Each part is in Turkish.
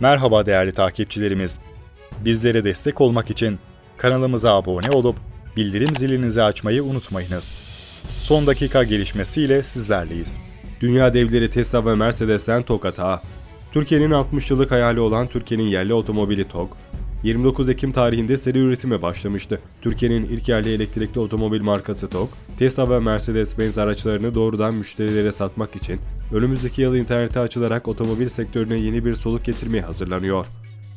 Merhaba değerli takipçilerimiz. Bizlere destek olmak için kanalımıza abone olup bildirim zilinizi açmayı unutmayınız. Son dakika gelişmesiyle sizlerleyiz. Dünya devleri Tesla ve Mercedes'ten TOG atağı. Türkiye'nin 60 yıllık hayali olan Türkiye'nin yerli otomobili TOG, 29 Ekim tarihinde seri üretime başlamıştı. Türkiye'nin ilk yerli elektrikli otomobil markası TOG, Tesla ve Mercedes-Benz araçlarını doğrudan müşterilere satmak için önümüzdeki yıl internete açılarak otomobil sektörüne yeni bir soluk getirmeye hazırlanıyor.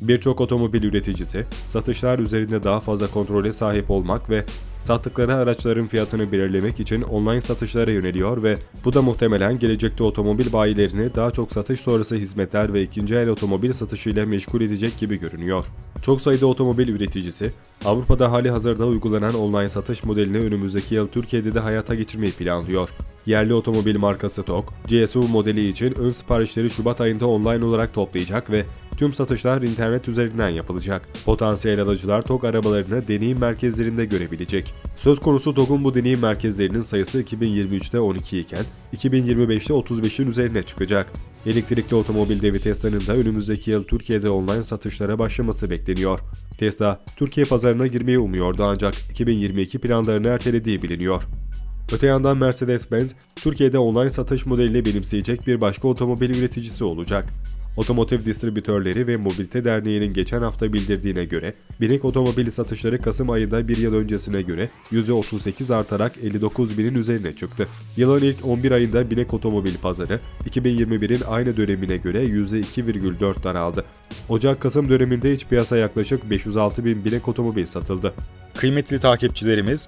Birçok otomobil üreticisi, satışlar üzerinde daha fazla kontrole sahip olmak ve sattıkları araçların fiyatını belirlemek için online satışlara yöneliyor ve bu da muhtemelen gelecekte otomobil bayilerini daha çok satış sonrası hizmetler ve ikinci el otomobil satışıyla meşgul edecek gibi görünüyor. Çok sayıda otomobil üreticisi, Avrupa'da hali hazırda uygulanan online satış modelini önümüzdeki yıl Türkiye'de de hayata geçirmeyi planlıyor. Yerli otomobil markası TOG, GSU modeli için ön siparişleri Şubat ayında online olarak toplayacak ve tüm satışlar internet üzerinden yapılacak. Potansiyel alıcılar TOG arabalarını deneyim merkezlerinde görebilecek. Söz konusu TOG'un bu deneyim merkezlerinin sayısı 2023'te 12 iken 2025'te 35'in üzerine çıkacak. Elektrikli otomobil devi Tesla'nın da önümüzdeki yıl Türkiye'de online satışlara başlaması bekleniyor. Tesla, Türkiye pazarına girmeyi umuyordu ancak 2022 planlarını ertelediği biliniyor. Öte yandan Mercedes-Benz, Türkiye'de online satış modelini benimseyecek bir başka otomobil üreticisi olacak. Otomotiv Distribütörleri ve Mobilite Derneği'nin geçen hafta bildirdiğine göre, binek otomobil satışları Kasım ayında bir yıl öncesine göre %38 artarak 59 binin üzerine çıktı. Yılın ilk 11 ayında binek otomobil pazarı, 2021'in aynı dönemine göre %2,4 daraldı. Ocak-Kasım döneminde iç piyasa yaklaşık 506 bin binek otomobil satıldı. Kıymetli takipçilerimiz,